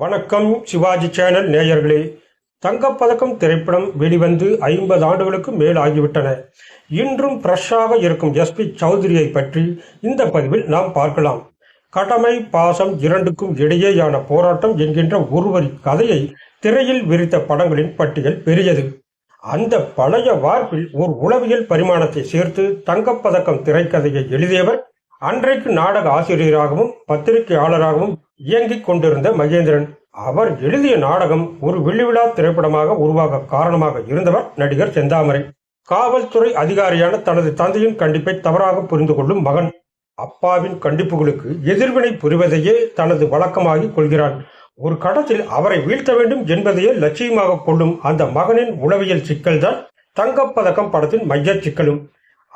வணக்கம் சிவாஜி சேனல் நேயர்களே. தங்கப்பதக்கம் திரைப்படம் வெளிவந்து ஐம்பது ஆண்டுகளுக்கு மேல் ஆகிவிட்டன இன்றும் ஃப்ரெஷ்ஷாக இருக்கும் எஸ்பி சௌத்ரியை பற்றி இந்த பதிவில் நாம் பார்க்கலாம். கடமை பாசம் இரண்டுக்கும் இடையேயான போராட்டம் என்கின்ற ஒருவரி கதையை திரையில் விரித்த படங்களின் பட்டியல் பெரியது. அந்த பழைய வார்ப்பில் ஒரு உளவியல் பரிமாணத்தை சேர்த்து தங்கப்பதக்கம் திரைக்கதையை எழுதியவர் அன்றைக்கு நாடக ஆசிரியராகவும் பத்திரிகையாளராகவும் இயங்கிக் கொண்டிருந்த மகேந்திரன் அவர் எழுதிய நாடகம் ஒரு வெள்ளிவிழா திரைப்படமாக உருவாக காரணமாக இருந்தவர் நடிகர் செந்தாமரை. காவல்துறை அதிகாரியான தனது தந்தையின் கண்டிப்பை தவறாக புரிந்து கொள்ளும் மகன். அப்பாவின் கண்டிப்புகளுக்கு எதிர்வினை புரிவதையே தனது வழக்கமாகிக் கொள்கிறான். ஒரு கடத்தில் அவரை வீழ்த்த வேண்டும் என்பதையே லட்சியமாக கொள்ளும் அந்த மகனின் உளவியல் சிக்கல்தான் தங்கப்பதக்கம் படத்தின் மைய சிக்கலும்.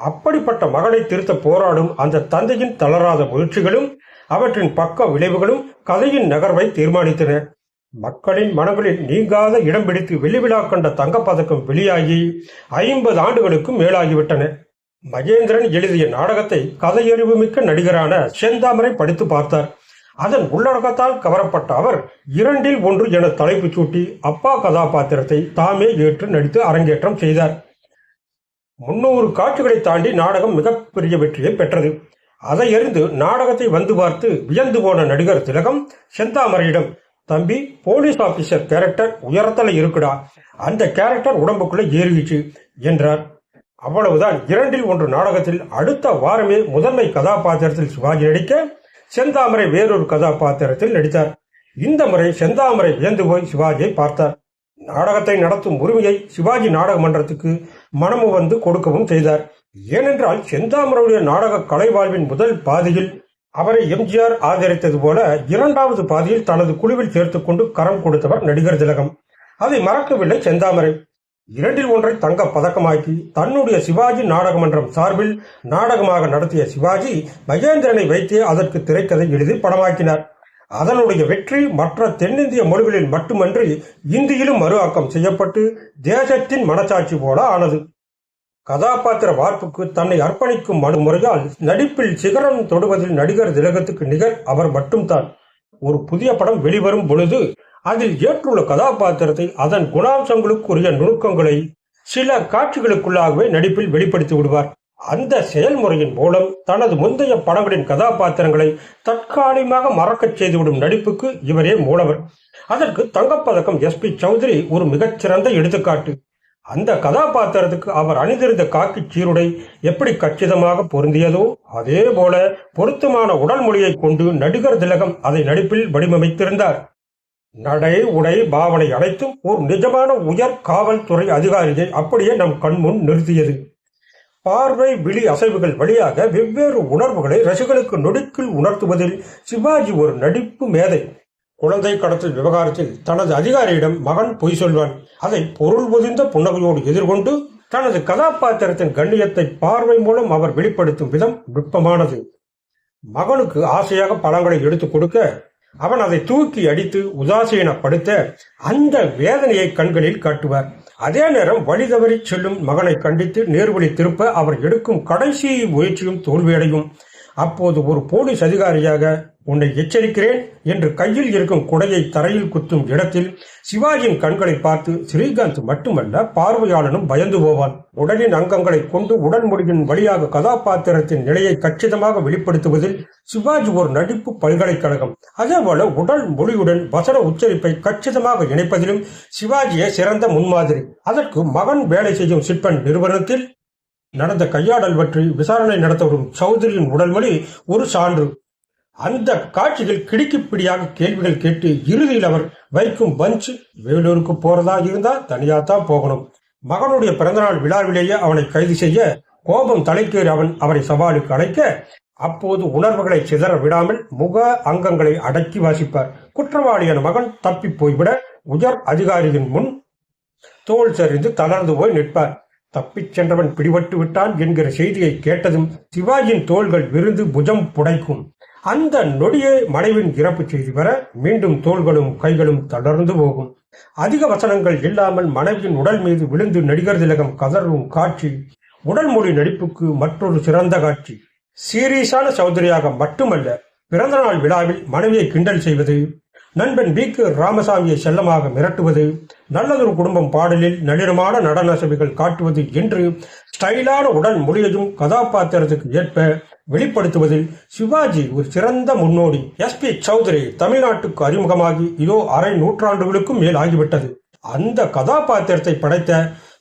அப்படிப்பட்ட மகனை திருத்த போராடும் அந்த தந்தையின் தளராத முயற்சிகளும் அவற்றின் பக்க விளைவுகளும் கதையின் நகர்வை தீர்மானித்தன. மக்களின் மனங்களில் நீங்காத இடம் பிடித்து வெள்ளிவிழா கண்ட தங்கப்பதக்கம் வெளியாகி ஐம்பது ஆண்டுகளுக்கும் மேலாகிவிட்டன. மகேந்திரன் எழுதிய நாடகத்தை கதையறிவுமிக்க நடிகரான செந்தாமரை படித்து பார்த்தார். அதன் உள்ளடக்கத்தால் கவரப்பட்ட அவர் இரண்டில் ஒன்று என தலைப்பு சூட்டி அப்பா கதாபாத்திரத்தை தாமே ஏற்று நடித்து அரங்கேற்றம் செய்தார். முன்னூறு காட்சிகளை தாண்டி நாடகம் மிகப்பெரிய வெற்றியை பெற்றது. அதை அறிந்து நாடகத்தை வந்து பார்த்து வியந்து போன நடிகர் திலகம் செந்தாமரையிடம் தம்பி போலீஸ் ஆபீசர் கேரக்டர் உயரத்தில் இருக்குடா. அந்த கேரக்டர் உடம்புக்குள்ள ஏறிடுச்சு என்றார். அவ்வளவுதான். இரண்டில் ஒன்று நாடகத்தில் அடுத்த வாரமே முதன்மை கதாபாத்திரத்தில் சிவாஜி நடிக்க செந்தாமரை வேறொரு கதாபாத்திரத்தில் நடித்தார். இந்த முறை செந்தாமரை வியந்து போய் சிவாஜியை பார்த்தார். நாடகத்தை நடத்தும் உரிமையை சிவாஜி நாடக மன்றத்துக்கு மனமு வந்து கொடுக்கவும் செய்தார். ஏனென்றால் செந்தாமரவுடைய நாடக கலை வாழ்வின் முதல் பாதியில் அவரை எம்ஜிஆர் ஆதரித்தது போல இரண்டாவது பாதியில் தனது குழுவில் சேர்த்துக்கொண்டு கரம் கொடுத்தவர் நடிகர் திலகம். அதை மறக்கவில்லை செந்தாமரை. இரண்டில் ஒன்றை தங்க பதக்கமாக்கி தன்னுடைய சிவாஜி நாடகமன்றம் சார்பில் நாடகமாக நடத்திய சிவாஜி மகேந்திரனை வைத்தே அதற்கு திரைக்கதை எழுதி படமாக்கினார். அதனுடைய வெற்றி மற்ற தென்னிந்திய மொழிகளில் மட்டுமன்றி இந்தியிலும் மறுஆக்கம் செய்யப்பட்டு தேசத்தின் மனசாட்சி போல ஆனது. கதாபாத்திர வார்ப்புக்கு தன்னை அர்ப்பணிக்கும் மனுமுறையால் நடிப்பில் சிகரம் தொடுவதில் நடிகர் திலகத்துக்கு நிகர் அவர் மட்டும்தான். ஒரு புதிய படம் வெளிவரும் பொழுது அதில் ஏற்றுள்ள கதாபாத்திரத்தை அதன் குணாம்சங்களுக்குரிய நுணுக்கங்களை சில காட்சிகளுக்குள்ளாகவே நடிப்பில் வெளிப்படுத்தி விடுவார். அந்த செயல்முறையின் மூலம் தனது முந்தைய படங்களின் கதாபாத்திரங்களை தற்காலிகமாக மறக்கச் செய்துவிடும் நடிப்புக்கு இவரே மூலவர். அதற்கு தங்கப்பதக்கம் எஸ் பி சௌத்ரி ஒரு மிகச்சிறந்த எடுத்துக்காட்டு. அந்த கதாபாத்திரத்துக்கு அவர் அணிந்திருந்த காக்கி சீருடை எப்படி கச்சிதமாக பொருந்தியதோ அதே போல பொருத்தமான உடல் மொழியை கொண்டு நடிகர் திலகம் அதை நடிப்பில் வடிவமைத்திருந்தார். நடை உடை பாவனை அனைத்தும் ஒரு நிஜமான உயர் காவல்துறை அதிகாரியை அப்படியே நம் கண்முன் நிறுத்தியது. பார்வை விழி அசைவுகள் வழியாக வெவ்வேறு உணர்வுகளை ரசிகளுக்கு நொடுக்கில் உணர்த்துவதில் சிவாஜி ஒரு நடிப்பு மேதை. குழந்தை கடத்தல் விவகாரத்தில் தனது அதிகாரியிடம் மகன் பொய் சொல்வான். அதை பொருள் பொதிந்த புன்னகையோடு எதிர்கொண்டு தனது கதாபாத்திரத்தின் கண்ணியத்தை பார்வை மூலம் அவர் வெளிப்படுத்தும் விதம் நுட்பமானது. மகனுக்கு ஆசையாக பழங்களை எடுத்துக் கொடுக்க அவன் அதை தூக்கி அடித்து உதாசீனப்படுத்த அந்த வேதனையை கண்களில் காட்டுவார். அதே நேரம் வழி தவறி செல்லும் மகனை கண்டித்து நேர்வழி திருப்ப அவர் எடுக்கும் கடைசி முயற்சியும் தோல்வியடையும். அப்போது ஒரு போலீஸ் அதிகாரியாக உன்னை எச்சரிக்கிறேன் என்று கையில் இருக்கும் குடையை தரையில் குத்தும் இடத்தில் சிவாஜியின் கண்களை பார்த்து ஸ்ரீகாந்த் மட்டுமல்ல பார்வையாளனும் பயந்து போவான். உடலின் அங்கங்களை கொண்டு உடல் மொழியின் வழியாக கதாபாத்திரத்தின் நிலையை கச்சிதமாக வெளிப்படுத்துவதில் சிவாஜி ஒரு நடிப்பு பல்கலைக்கழகம். அதேபோல உடல் மொழியுடன் வசன உச்சரிப்பை கச்சிதமாக இணைப்பதிலும் சிவாஜியே சிறந்த முன்மாதிரி. அதற்கு மகன் வேலை செய்யும் சிற்பன் நிறுவனத்தில் நடந்த கையாடல் பற்றி விசாரணை நடத்த வரும் சௌதரியின் உடல்மொழி ஒரு சான்று. அந்த காட்சிகள் கிடுக்கிப்பிடியாக கேள்விகள் கேட்டு இறுதியில் அவர் வைக்கும் பஞ்ச் வேலூருக்கு போறதா இருந்தா தனியா தான் போகணும். மகனுடைய பிறந்தநாள் விழாவிலேயே அவனை கைது செய்ய கோபம் தலைக்கேறி அவன் அவரை சவாலுக்கு அழைக்க அப்போது உணர்வுகளை சிதற விடாமல் முக அங்கங்களை அடக்கி வாசிப்பார். குற்றவாளியான மகன் தப்பி போய்விட உயர் அதிகாரியின் முன் தோல் சரிந்து தளர்ந்து போய் நிற்பார். தப்பிச் சென்றவன் பிடிபட்டு விட்டான் என்கிற செய்தியை கேட்டதும் சிவாஜியின் தோள்கள் விருந்து புஜம் புடைக்கும். அந்த நொடியே மனைவின் இறப்பு செய்தி வர மீண்டும் தோள்களும் கைகளும் தளர்ந்து போகும். அதிக வசனங்கள் இல்லாமல் மனைவியின் உடல் மீது விழுந்து நடிகர் திலகம் கதறும் காட்சி உடல் மொழி நடிப்புக்கு மற்றொரு சிறந்த காட்சி. சீரியஸான சௌதரியாக மட்டுமல்ல பிறந்தநாள் விழாவில் மனைவியை கிண்டல் செய்வது நண்பன் பி கு ராமசாமியை செல்லமாக மிரட்டுவது நல்லதொரு குடும்பம் பாடலில் நளினமான நடன அசைவுகள் காட்டுவது என்று ஸ்டைலான உடல் மொழியையும் கதாபாத்திரத்துக்கு ஏற்ப வெளிப்படுத்துவதில் சிவாஜி ஒரு சிறந்த முன்னோடி. எஸ் பி சௌத்ரி தமிழ்நாட்டுக்கு அறிமுகமாகி இதோ அரை நூற்றாண்டுகளுக்கும் மேல் ஆகிவிட்டது. அந்த கதாபாத்திரத்தை படைத்த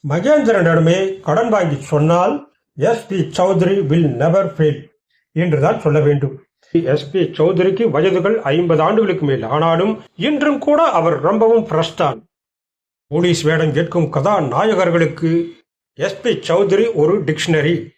மகேந்திரனிடமே கடன் வாங்கி சொன்னால் S P Chaudhary will never fail என்றுதான் சொல்ல வேண்டும். எஸ் பி சௌத்ரிக்கு வயதுகள் ஐம்பது ஆண்டுகளுக்கு மேல். ஆனாலும் இன்றும் கூட அவர் ரொம்பவும் ஃப்ரெஷ் போலீஸ் வேடம் கேட்கும் கதாநாயகர்களுக்கு எஸ் பி சௌத்ரி ஒரு டிக்ஷனரி.